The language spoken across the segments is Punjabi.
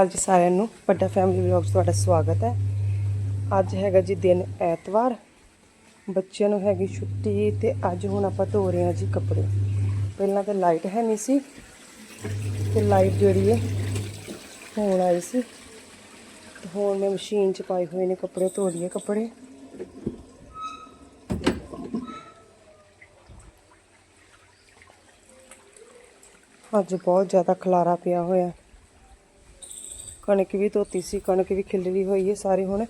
ਅਕਾਲ ਜੀ ਸਾਰਿਆਂ ਨੂੰ, ਵੱਡਾ ਫੈਮਿਲੀ ਵਲੌਗਸ ਤੁਹਾਡਾ ਸਵਾਗਤ ਹੈ। ਅੱਜ ਹੈਗਾ ਜੀ ਦਿਨ ਐਤਵਾਰ, ਬੱਚਿਆਂ ਨੂੰ ਹੈਗੀ ਛੁੱਟੀ ਤੇ ਅੱਜ ਹੁਣ ਆਪਾਂ ਧੋ ਰਹੇ ਹਾਂ ਜੀ ਕੱਪੜੇ। ਪਹਿਲਾਂ ਤਾਂ ਲਾਈਟ ਹੈ ਨਹੀਂ ਸੀ ਤੇ ਲਾਈਟ ਜਿਹੜੀ ਹੈ ਹੁਣ ਆਈ ਸੀ। ਹੁਣ ਮੈਂ ਮਸ਼ੀਨ 'ਚ ਪਾਏ ਹੋਏ ਨੇ ਕੱਪੜੇ, ਧੋ ਲਈਏ ਕੱਪੜੇ। ਅੱਜ ਬਹੁਤ ਜ਼ਿਆਦਾ ਖਲਾਰਾ ਪਿਆ ਹੋਇਆ। ਕਣਕ ਵੀ ਧੋਤੀ ਸੀ, ਕਣਕ ਵੀ ਖਿਲਰੀ ਹੋਈ ਹੈ ਸਾਰੇ ਹੁਣ।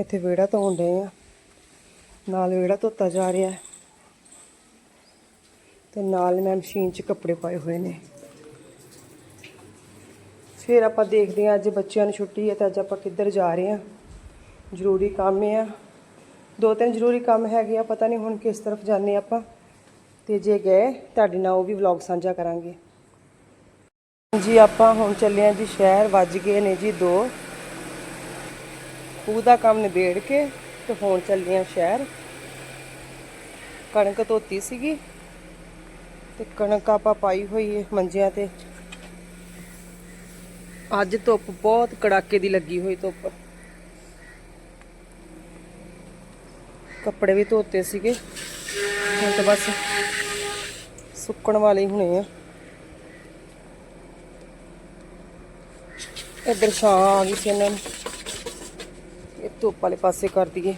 ਇੱਥੇ ਵਿਹੜਾ ਧੋਣ ਡਏ ਆ। ਨਾਲ ਵਿਹੜਾ ਧੋਤਾ ਜਾ ਰਿਹਾ ਹੈ। ਤੇ ਨਾਲ ਮੈਂ ਮਸ਼ੀਨ 'ਚ ਕੱਪੜੇ ਪਾਏ ਹੋਏ ਨੇ। ਫਿਰ ਆਪਾਂ ਦੇਖਦੇ ਹਾਂ ਅੱਜ ਬੱਚਿਆਂ ਨੂੰ ਛੁੱਟੀ ਹੈ ਤਾਂ ਅੱਜ ਆਪਾਂ ਕਿੱਧਰ ਜਾ ਰਹੇ ਹਾਂ। ਜ਼ਰੂਰੀ ਕੰਮ ਆ। ਦੋ ਤਿੰਨ ਜ਼ਰੂਰੀ ਕੰਮ ਹੈਗੇ ਆ, ਪਤਾ ਨਹੀਂ ਹੁਣ ਕਿਸ ਤਰਫ ਜਾਂਦੇ ਆਪਾਂ। ਤੇ ਜੇ ਗਏ, ਤੁਹਾਡੇ ਨਾਲ ਉਹ ਵੀ ਵਲੌਗ ਸਾਂਝਾ ਕਰਾਂਗੇ। ਜੀ ਆਪਾਂ ਹੁਣ ਚੱਲੇ ਹਾਂ ਜੀ, ਸ਼ਹਿਰ ਵੱਜ ਗਏ ਨੇ ਜੀ 2 ਖੂਹ ਦਾ ਕੰਮ ਨਿਬੇੜ ਕੇ ਤੇ ਹੁਣ ਚੱਲੇ ਹਾਂ ਸ਼ਹਿਰ। ਕਣਕ ਧੋਤੀ ਸੀਗੀ ਤੇ ਕਣਕ ਆਪਾਂ ਪਾਈ ਹੋਈ ਹੈ ਮੰਜਿਆਂ ਤੇ। ਅੱਜ ਧੁੱਪ ਬਹੁਤ ਕੜਾਕੇ ਦੀ ਲੱਗੀ ਹੋਈ ਧੁੱਪ। ਕੱਪੜੇ ਵੀ ਧੋਤੇ ਸੀਗੇ। ਹੁਣ ਤਾਂ ਬਸ ਸੁੱਕਣ ਵਾਲੇ ਹੀ ਹੋਣੇ ਆ। ਇੱਧਰ ਛਾਂ ਆ ਗਈ ਸੀ ਇਹਨਾਂ ਨੂੰ। ਇਹ ਧੁੱਪ ਵਾਲੇ ਪਾਸੇ ਕਰ ਦਈਏ।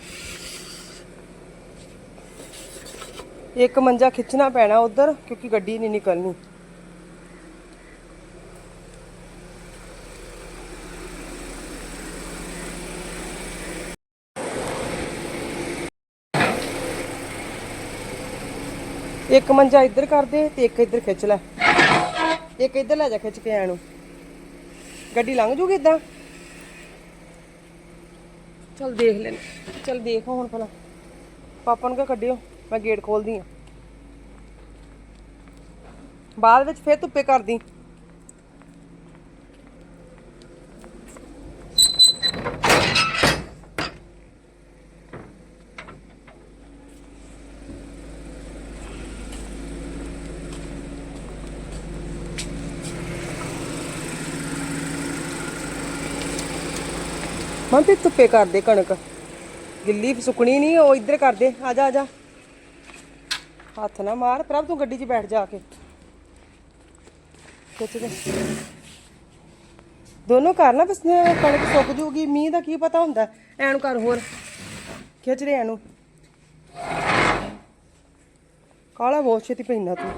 ਇੱਕ ਮੰਜਾ ਖਿੱਚਣਾ ਪੈਣਾ ਉਧਰ, ਕਿਉਂਕਿ ਗੱਡੀ ਨਹੀਂ ਨਿਕਲਣੀ। ਇੱਕ ਮੰਜਾ ਇੱਧਰ ਕਰ ਦੇ ਤੇ ਇੱਕ ਇੱਧਰ ਖਿੱਚ ਲੈ। ਇੱਕ ਇੱਧਰ ਲੈ ਜਾ ਖਿੱਚ ਕੇ ਆਣ ਨੂੰ। ਗੱਡੀ ਲੰਘ ਜੂਗੀ ਇਦਾਂ? ਚਲ ਦੇਖ ਲੈਣ ਚਲ ਦੇਖੋ ਹੁਣ ਭਲਾ। ਪਾਪਾ ਨੂੰ ਕਹ ਕੱਢਿਓ, ਮੈਂ ਗੇਟ ਖੋਲਦੀ ਆ। ਬਾਅਦ ਵਿੱਚ ਫੇਰ ਧੁੱਪੇ ਕਰਦੀ। ਮਨ ਤੇ ਧੁੱਪੇ ਕਰ ਕਣਕ। ਗਿੱਲੀ ਸੁੱਕਣੀ ਨਹੀਂ ਉਹ ਇੱਧਰ ਕਰ ਆ ਜਾ ਆ ਜਾ। ਹੱਥ ਨਾ ਮਾਰ, ਪ੍ਰਭ ਤੂੰ ਗੱਡੀ 'ਚ ਬੈਠ ਜਾ ਕੇ। ਦੋਨੋਂ ਕਰ ਨਾ ਬਸ ਕਣਕ ਸੁੱਕ ਜੂਗੀ, ਮੀਂਹ ਦਾ ਕੀ ਪਤਾ ਹੁੰਦਾ, ਐਨੂੰ ਕਰ ਹੋਰ। ਖਿੱਚ ਦੇ ਐਨੂੰ। ਕਾਲਾ ਬਹੁਤ ਛੇਤੀ ਪੈਂਦਾ ਤੂੰ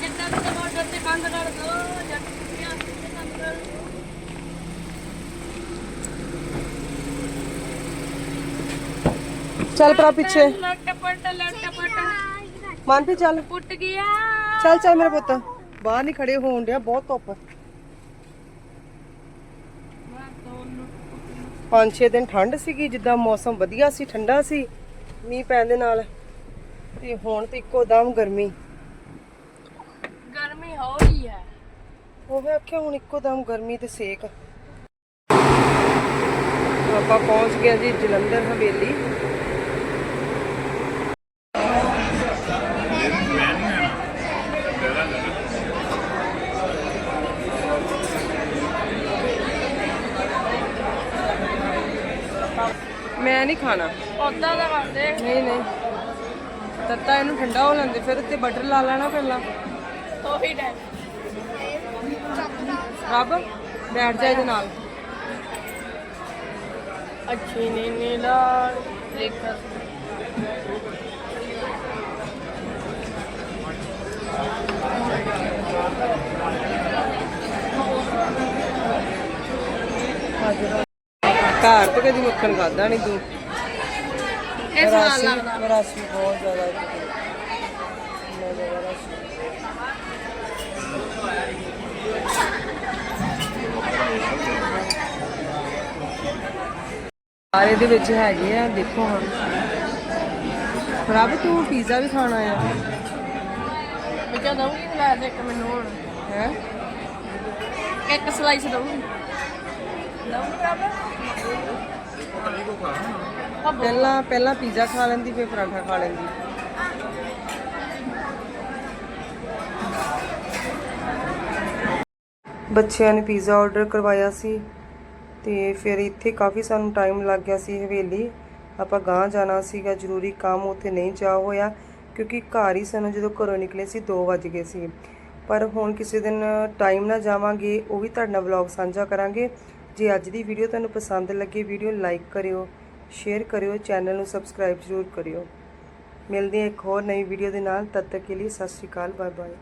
ਜਿੱਦਾਂ ਵੀ ਮੋਟਰ ਤੇ ਬੰਦ ਕਰ ਦੋ ਜੱਟ ਕੁੱਤਿਆਂ ਤੇ ਬੰਦ ਕਰ ਦੋ ਚੱਲ ਭਰਾ ਪਿੱਛੇ। ਲੱਟ ਪਟ ਲੱਟ ਚੱਲ। ਪੁੱਟ ਗਿਆ। ਚੱਲ ਚੱਲ ਮੇਰੇ ਪੁੱਤ। ਬਾਹਰ ਨਹੀਂ ਖੜੇ ਹੋਣ ਡਿਆ ਬਹੁਤ ਧੁੱਪ। ਪੰਜ ਛੇ ਦਿਨ ਠੰਡ ਸੀਗੀ ਜਿੱਦਾਂ ਮੌਸਮ ਵਧੀਆ ਸੀ ਠੰਡਾ ਸੀ ਮੀਂਹ ਪੈਣ ਦੇ ਨਾਲ। ਤੇ ਹੁਣ ਤੇ ਇੱਕੋ ਦਮ ਗਰਮੀ। ਗਰਮੀ ਹੋ ਰਹੀ ਹੈ। ਉਹ ਮੈਂ ਆਖਿਆ ਹੁਣ ਇੱਕੋ ਦਮ ਗਰਮੀ ਤੇ ਸੇਕ। ਆਪਾਂ ਪਹੁੰਚ ਗਏ ਜੀ ਜਲੰਧਰ ਹਵੇਲੀ। ਮੈਂ ਨਹੀਂ ਖਾਣਾ। ਉਦਾਂ ਦਾ ਕਰਦੇ ਨਹੀਂ ਨਹੀਂ। ਤੱਤਾ ਇਹਨੂੰ ਠੰਡਾ ਹੋ ਲੈਂਦੇ ਫਿਰ ਉੱਤੇ ਬਟਰ ਲਾ ਲੈਣਾ ਪਹਿਲਾਂ। ਉਹੀ ਡੈ ਰੱਬ ਬੈਠ ਜਾ ਇਹਦੇ ਨਾਲ। ਅੱਛੀ ਨੀ ਨੀਲਾ ਦੇਖ। ਘਰ ਤੇ ਕਦੀ ਮੱਖਣ ਖਾਦਾ ਨਹੀਂ ਤੂੰ? ਇਹ ਸਵਾਲ ਲੱਗਦਾ ਰਸ ਵੀ ਬਹੁਤ ਜ਼ਿਆਦਾ। ਸਾਰੇ ਦੇ ਵਿੱਚ ਹੈਗੇ ਆ ਦੇਖੋ ਹਾਂ ਪ੍ਰਭ ਤੂੰ ਪੀਜ਼ਾ ਵੀ ਖਾਣਾ ਆ। ਮੈਂ ਕਿਹਾ ਦਊਂਗੀ ਖਲਾ ਦੇ ਇੱਕ ਮੈਨੂੰ ਹੁਣ। ਹੈ? ਇੱਕ ਸਲਾਈਸ ਦਊਂਗੀ। ਦਊਂਗੀ ਬਰਾਬਰ ਪਹਿਲਾਂ ਪਹਿਲਾਂ ਪੀਜ਼ਾ ਖਾ ਲੈਂਦੀ, ਫਿਰ ਪਰਾਂਠਾ ਖਾ ਲੈਂਦੀ। ਬੱਚਿਆਂ ਨੇ ਪੀਜ਼ਾ ਆਰਡਰ ਕਰਵਾਇਆ ਸੀ ਤੇ ਫਿਰ ਇੱਥੇ ਕਾਫੀ ਸਾਨੂੰ ਟਾਈਮ ਲੱਗ ਗਿਆ ਸੀ ਹਵੇਲੀ। ਆਪਾਂ ਗਾਂ ਜਾਣਾ ਸੀਗਾ, ਜ਼ਰੂਰੀ ਕੰਮ ਉੱਥੇ ਨਹੀਂ ਜਾ ਹੋਇਆ ਕਿਉਂਕਿ ਘਰ ਹੀ ਸਾਨੂੰ ਜਦੋਂ ਘਰੋਂ ਨਿਕਲੇ ਸੀ 2 ਵਜ ਗਏ ਸੀ। ਪਰ ਹੁਣ ਕਿਸੇ ਦਿਨ ਟਾਈਮ ਨਾਲ ਜਾਵਾਂਗੇ, ਉਹ ਵੀ ਤੁਹਾਡੇ ਨਾਲ ਵਲੌਗ ਸਾਂਝਾ ਕਰਾਂਗੇ। ਜੇ ਅੱਜ ਦੀ ਵੀਡੀਓ ਤੁਹਾਨੂੰ ਪਸੰਦ ਲੱਗੇ, ਵੀਡੀਓ ਲਾਈਕ ਕਰਿਓ, ਸ਼ੇਅਰ ਕਰਿਓ, ਚੈਨਲ ਨੂੰ ਸਬਸਕ੍ਰਾਈਬ ਜ਼ਰੂਰ ਕਰਿਓ। ਮਿਲਦੇ ਹਾਂ ਇੱਕ ਹੋਰ ਨਵੀਂ ਵੀਡੀਓ ਦੇ ਨਾਲ, ਤਦ ਤੱਕ ਕੇ ਲਈ ਸਤਿ ਸ਼੍ਰੀ ਅਕਾਲ ਬਾਏ ਬਾਏ